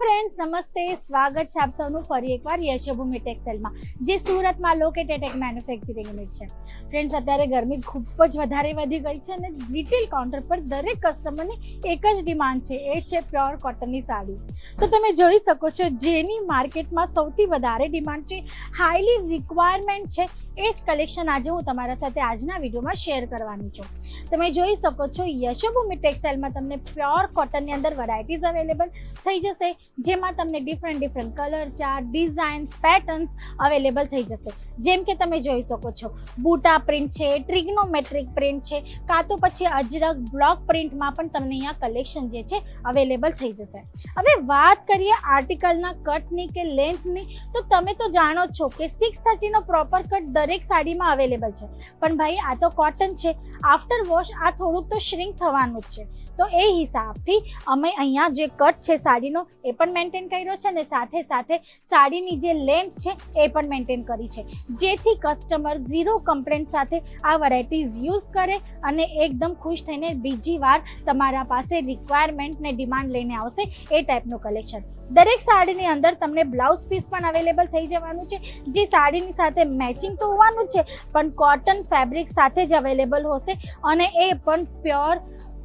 Friends નમસ્તે. સ્વાગત છે આપ સૌનું ફરી એકવાર યશોભૂમિ ટેક્સટાઇલમાં, જે સુરતમાં લોકેટેડ એક મેન્યુફેક્ચરિંગ યુનિટ છે. ફ્રેન્ડ્સ અત્યારે ગરમી ખૂબ જ વધારે વધી ગઈ છે અને રિટેલ કાઉન્ટર પર દરેક કસ્ટમરની એક જ ડિમાન્ડ છે. એ છે પ્યોર કોટનની સાડી. તો તમે જોઈ શકો છો, જેની માર્કેટમાં સૌથી વધારે ડિમાન્ડ છે હાઈલી રિક્વાયરમેન્ટ છે, એ જ કલેક્શન આજે હું તમારા સાથે આજના વિડીયોમાં શેર કરવાની છું. તમે જોઈ શકો છો, યશોભૂમિ ટેક્સટાઇલમાં તમને પ્યોર કોટનની અંદર વેરાયટીઝ અવેલેબલ થઈ જશે. જેમાં તમને different different colour chart designs patterns available થઈ જશે. જેમ કે તમે જોઈ શકો છો, બૂટા પ્રિન્ટ છે ટ્રિગ્નોમેટ્રિક પ્રિન્ટ છે, કાં તો પછી અજરક બ્લોક પ્રિન્ટમાં પણ તમને અહીંયા કલેક્શન જે છે અવેલેબલ થઈ જશે. હવે વાત કરીએ આર્ટિકલના કટની કે લેન્થની તો તમે તો જાણો છો કે સિક્સ થર્ટીનો પ્રોપર કટ દરેક સાડીમાં અવેલેબલ છે. પણ ભાઈ, આ તો કોટન છે. આફ્ટર વોશ આ થોડુંક તો શ્રિંક થવાનું જ છે. તો એ હિસાબથી અમે અહીંયા જે કટ છે સાડીનો એ પણ મેન્ટેન કર્યો છે અને સાથે સાથે સાડીની જે લેન્થ છે એ પણ મેન્ટેન કરી છે. જેથી કસ્ટમર ઝીરો કમ્પ્લેન્ટ સાથે આ વેરાયટીઝ યુઝ કરે અને એકદમ ખુશ થઈને બીજી વાર તમારા પાસે રિક્વાયરમેન્ટ ને ડિમાન્ડ લઈને આવશે એ ટાઈપનું કલેક્શન દરેક સાડીની અંદર તમને બ્લાઉઝ પીસ પણ અવેલેબલ થઈ જવાનું છે. જે સાડીની સાથે મેચિંગ તો હોવાનું છે, પણ કોટન ફેબ્રિક સાથે જ અવેલેબલ હશે અને એ પણ પ્યોર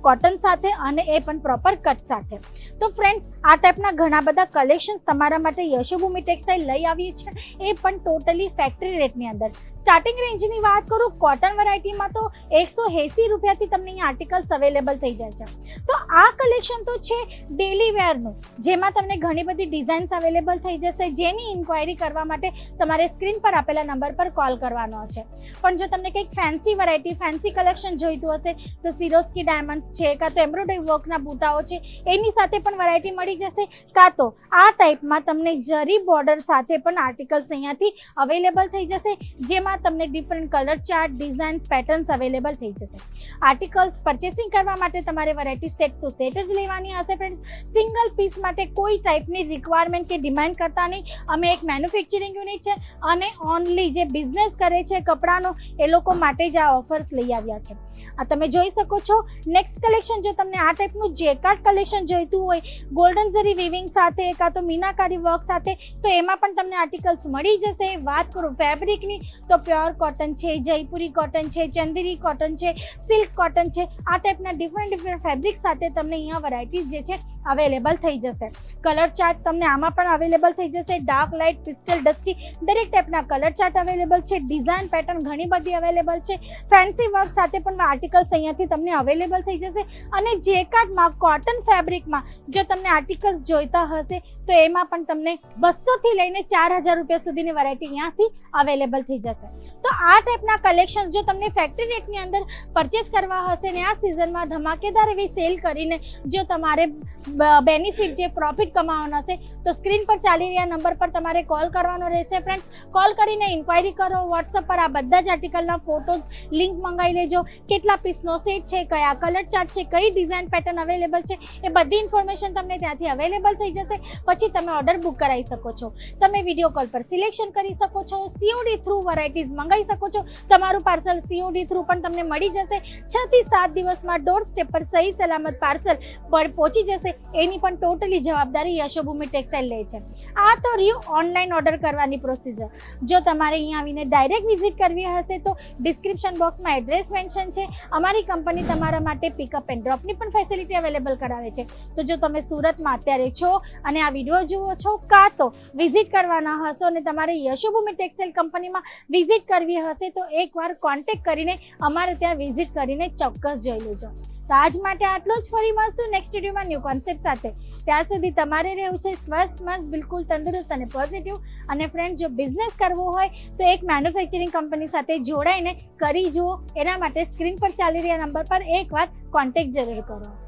કોટન સાથે અને એ પણ પ્રોપર કટ સાથે. તો ફ્રેન્ડ્સ આ ટાઈપના ઘણા બધા કલેક્શન્સ તમારા માટે યશોભૂમિ ટેક્સટાઇલ લઈ આવીએ છીએ. એ પણ ટોટલી ફેક્ટરી રેટની અંદર. સ્ટાર્ટિંગ રેન્જની વાત કરું કોટન વેરાયટીમાં તો એકસો એંસી રૂપિયાથી તમને અહીં આર્ટિકલ્સ અવેલેબલ થઈ જાય છે. તો આ કલેક્શન તો છે ડેલી વેરનું જેમાં તમને ઘણી બધી ડિઝાઇન્સ અવેલેબલ થઈ જશે, જેની ઇન્ક્વાયરી કરવા માટે તમારે સ્ક્રીન પર આપેલા નંબર પર કોલ કરવાનો છે. પણ જો તમને કંઈક ફેન્સી વેરાયટી ફેન્સી કલેક્શન જોઈતું હશે, તો સિરોસ્કી ડાયમંડ્સ છે, કાં તો એમ્બ્રોઇડરી વર્કના બૂટાઓ છે, એની સાથે પણ વેરાયટી મળી જશે, કાં તો આ ટાઈપમાં તમને જરી બોર્ડર સાથે પણ આર્ટિકલ્સ અહીંયાથી અવેલેબલ થઈ જશે, જેમાં તમને different colour chart designs patterns available થઈ જશે. આર્ટિકલ્સ પરચેસિંગ કરવા માટે તમારે વેરાયટી સેટ ટુ સેટ જ લેવાની હશે ફ્રેન્ડ્સ સિંગલ પીસ માટે કોઈ ટાઈપની રિક્વાયરમેન્ટ કે ડિમાન્ડ કરતા નહીં. અમે એક મેન્યુફેક્ચરિંગ યુનિટ છે અને ઓનલી જે બિઝનેસ કરે છે કપડાનો, એ લોકો માટે જ આ ઓફર્સ લઈ આવ્યા છે. આ તમે જોઈ શકો છો. નેક્સ્ટ કલેક્શન જો તમને આ ટાઈપનું જેકાર્ડ કલેક્શન જોઈતું હોય ગોલ્ડન ઝરી વિવિંગ સાથે, કાં તો મીનાકારી વર્ક સાથે, તો એમાં પણ તમને આર્ટિકલ્સ મળી જશે. વાત કરું ફેબ્રિકની તો પ્યોર કોટન છે, જયપુરી કોટન છે, ચંદેરી કોટન છે, સિલ્ક કોટન છે. આ ટાઈપના ડિફરન્ટ ડિફરન્ટ ફેબ્રિક સાથે તમને અહીંયા વેરાયટીઝ જે છે અવેલેબલ થઈ જશે. કલર ચાર્ટ તમને આમાં પણ અવેલેબલ થઈ જશે. ડાર્ક લાઇટ પિસ્ટલ ડસ્ટી દરેક ટાઈપના કલર ચાર્ટ અવેલેબલ છે. ડિઝાઇન પેટર્ન ઘણી બધી અવેલેબલ છે. ફેન્સી વર્ક સાથે પણ આર્ટિકલ્સ અહીંયાથી તમને અવેલેબલ થઈ જશે. અને જે કાર્ડમાં કોટન ફેબ્રિકમાં જો તમને આર્ટિકલ્સ જોઈતા હશે, તો એમાં પણ તમને બસોથી લઈને ચાર હજાર રૂપિયા સુધીની વેરાયટી અહીંયાથી અવેલેબલ થઈ જશે. તો આ ટાઈપના કલેક્શન્સ જો તમને ફેક્ટરી રેટની અંદર પરચેસ કરવા હશે ને આ સિઝનમાં ધમાકેદાર એવી સેલ કરીને જો તમારે બેનિફિટ જે પ્રોફિટ કમાવાનો છે તો સ્ક્રીન પર ચાલી રહ્યા નંબર પર તમારે કોલ કરવાનો રહેશે. ફ્રેન્ડ્સ કોલ કરીને ઇન્ક્વાયરી કરો. વોટ્સઅપ પર આ બધા જ આર્ટિકલના ફોટોઝ લિંક મંગાવી લેજો. કેટલા પીસનો સેટ છે, કયા કલર ચાર્ટ છે, કઈ ડિઝાઇન પેટર્ન અવેલેબલ છે, એ બધી ઇન્ફોર્મેશન તમને ત્યાંથી અવેલેબલ થઈ જશે. પછી તમે ઓર્ડર બુક કરાવી શકો છો. તમે વીડિયો કોલ પર સિલેક્શન કરી શકો છો. સીઓડી થ્રુ વેરાયટીઝ મંગાવી શકો છો. તમારું પાર્સલ સીઓડી થ્રુ પણ તમને મળી જશે. છ થી સાત દિવસમાં ડોર સ્ટેપ પર સહી સલામત પાર્સલ પર પહોંચી જશે. એની પણ ટોટલી જવાબદારી યશોભૂમિ ટેક્સટાઇલ લે છે. આ તો રહ્યું ઓનલાઈન ઓર્ડર કરવાની પ્રોસીજર. જો તમારે અહીંયા આવીને ડાયરેક્ટ વિઝિટ કરવી હશે તો ડિસ્ક્રિપ્શન બોક્સમાં એડ્રેસ મેન્શન છે. અમારી કંપની તમારા માટે પિકઅપ એન્ડ ડ્રોપની પણ ફેસિલિટી અવેલેબલ કરાવે છે. તો જો તમે સુરતમાં અત્યારે છો અને આ વીડિયો જુઓ છો કાં તો વિઝિટ કરવાના હશો અને તમારે યશોભૂમિ ટેક્સટાઇલ કંપનીમાં વિઝિટ કરવી હશે તો એકવાર કોન્ટેક્ટ કરીને અમારે ત્યાં વિઝિટ કરીને ચોક્કસ જોઈ લેજો. તો આજ માટે આટલું જ. ફરી મળશું નેક્સ્ટ વિડીયોમાં ન્યૂ કોન્સેપ્ટ સાથે. ત્યાં સુધી તમારે રહેવું છે સ્વસ્થ, મસ્ત, બિલકુલ તંદુરસ્ત અને પોઝિટિવ અને ફ્રેન્ડ જો બિઝનેસ કરવો હોય, તો એક મેન્યુફેક્ચરિંગ કંપની સાથે જોડાઈને કરી જુઓ. એના માટે સ્ક્રીન પર ચાલી રહ્યા નંબર પર એકવાર કોન્ટેક્ટ જરૂર કરો.